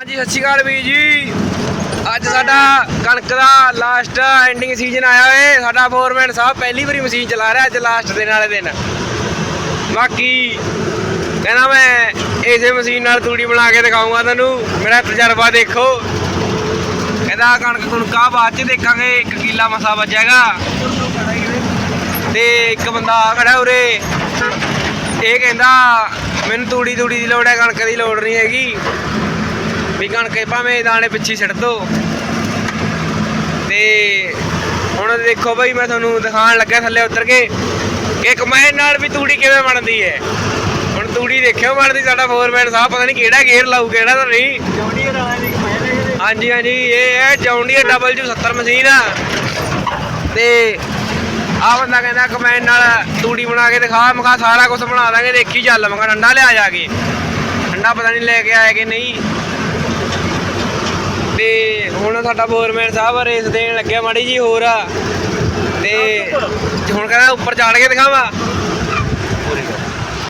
ਹਾਂਜੀ, ਸਤਿ ਸ਼੍ਰੀ ਅਕਾਲ ਵੀਰ ਜੀ। ਅੱਜ ਸਾਡਾ ਕਣਕ ਦਾ ਲਾਸਟ ਐਂਡਿੰਗ ਸੀਜ਼ਨ ਆਇਆ ਓਏ ਸਾਡਾ ਫੋਰਮੈਨ ਸਾਹਿਬ ਪਹਿਲੀ ਵਾਰੀ ਮਸ਼ੀਨ ਚਲਾ ਰਿਹਾ ਅੱਜ ਲਾਸਟ ਦਿਨ ਵਾਲੇ ਦਿਨ। ਬਾਕੀ ਕਹਿੰਦਾ ਮੈਂ ਇਸੇ ਮਸ਼ੀਨ ਨਾਲ ਤੂੜੀ ਬਣਾ ਕੇ ਦਿਖਾਉਂਗਾ ਤੁਹਾਨੂੰ। ਮੇਰਾ ਤਜਰਬਾ ਦੇਖੋ। ਕਹਿੰਦਾ ਕਣਕ ਕੁਣਕਾ ਬਾਅਦ ਚ ਦੇਖਾਂਗੇ। ਇੱਕ ਕਿੱਲਾ ਮਸਾ ਬਚੇਗਾ ਤੇ ਇੱਕ ਬੰਦਾ ਖੜਾ ਉਰੇ। ਇਹ ਕਹਿੰਦਾ, ਮੈਨੂੰ ਤੂੜੀ ਤੂੜੀ ਦੀ ਲੋੜ ਹੈ, ਕਣਕ ਦੀ ਲੋੜ ਨਹੀਂ ਹੈਗੀ। ਵੀ ਕਣਕ ਭਾਵੇਂ ਦਾਣੇ ਪਿੱਛੇ ਛੱਡ ਦੋ। ਤੇ ਹੁਣ ਦੇਖੋ ਬਈ, ਮੈਂ ਤੁਹਾਨੂੰ ਦਿਖਾਉਣ ਲੱਗਾ ਥੱਲੇ ਉਤਰ ਕੇ ਕਿ ਕਮੈਨ ਨਾਲ ਵੀ ਤੂੜੀ ਕਿਵੇਂ ਬਣਦੀ ਹੈ। ਹੁਣ ਤੂੜੀ ਦੇਖਿਓ ਬਣਦੀ, ਸਾਡਾ ਫੋਰਮੈਨ ਸਾਹਿਬ ਪਤਾ ਨਹੀਂ ਕਿਹੜਾ ਗੇਅਰ ਲਾਊ, ਕਿਹੜਾ ਤਾਂ ਨਹੀਂ। ਹਾਂਜੀ ਹਾਂਜੀ, ਇਹ ਹੈ ਜੌਂਡੀਅਰ W70 ਮਸ਼ੀਨ ਆ। ਤੇ ਆ ਬੰਦਾ ਕਹਿੰਦਾ ਕਮੈਨ ਨਾਲ ਤੂੜੀ ਬਣਾ ਕੇ ਦਿਖਾ, ਮੈਂ ਸਾਰਾ ਕੁਝ ਬਣਾ ਦਾਂਗੇ, ਦੇਖੀ ਚੱਲ, ਮੈਂ ਕਿਹਾ ਠੰਡਾ ਲਿਆ ਜਾ ਕੇ। ਠੰਡਾ ਪਤਾ ਨਹੀਂ ਲੈ ਕੇ ਆਇਆ ਕਿ ਨਹੀਂ। ਹੁਣ ਸਾਡਾ ਫੋਰਮੈਨ ਸਾਹਿਬ ਰੇਸ ਦੇਣ ਲੱਗਿਆ ਮਾੜੀ ਜੀ ਹੋਰ ਆ। ਤੇ ਹੁਣ ਕਹਿੰਦਾ ਉੱਪਰ ਚੜ ਕੇ ਦਿਖਾਵਾ।